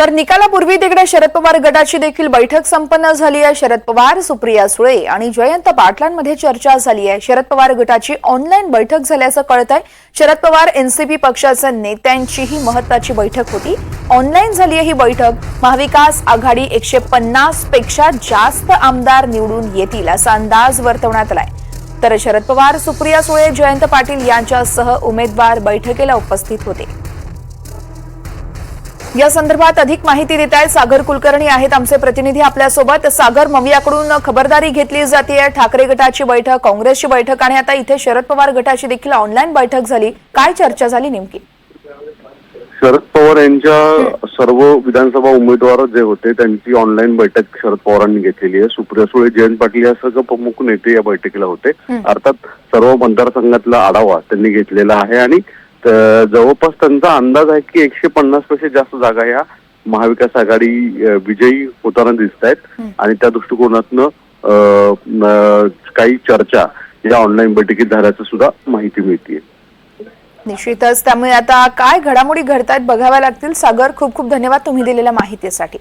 तर निकालापूर्वी तिकडे शरद पवार गटाची देखील बैठक संपन्न झाली आहे. शरद पवार सुप्रिया सुळे आणि जयंत पाटलांमध्ये चर्चा झाली आहे. शरद पवार गटाची ऑनलाईन बैठक झाल्याचं कळत आहे शरद पवार एनसीपी पक्षाच्या नेत्यांची ही महत्वाची बैठक होती. ऑनलाईन झाली आहे ही बैठक. महाविकास आघाडी एकशे पन्नासपेक्षा जास्त आमदार निवडून येतील असा अंदाज वर्तवण्यात आलाय. तर शरद पवार सुप्रिया सुळे जयंत पाटील यांच्यासह उमेदवार बैठकीला उपस्थित होते. या संदर्भात अधिक माहिती देत आहेत सागर कुलकर्णी आहेत आमचे प्रतिनिधी आपल्यासोबत. सागर मवियाकडून खबरदारी घेतली जाते ठाकरे गटाची बैठक काँग्रेसची बैठक आणि आता इथे शरद पवार गटाची देखील ऑनलाईन बैठक झाली. काय चर्चा झाली नेमकी? शरद पवार यांच्या सर्व विधानसभा उमेदवार जे होते त्यांची ऑनलाईन बैठक शरद पवारांनी घेतलेली आहे. सुप्रिया सुळे जयंत पाटील या सगळं प्रमुख नेते या बैठकीला होते. अर्थात सर्व मतदारसंघातला आढावा त्यांनी घेतलेला आहे आणि त- जवळपास त्यांचा अंदाज आहे की एकशे पन्नासपेक्षा जास्त जागा या महाविकास आघाडी विजयी होताना दिसत आहेत. आणि त्या दृष्टिकोनातनं काही चर्चा या ऑनलाईन बैठकीत झाल्याचं सुद्धा माहिती मिळते निश्चितच. त्यामुळे आता काय घडामोडी घडतायत बघाव्या लागतील. सागर खूप खूप धन्यवाद तुम्ही दिलेल्या माहितीसाठी.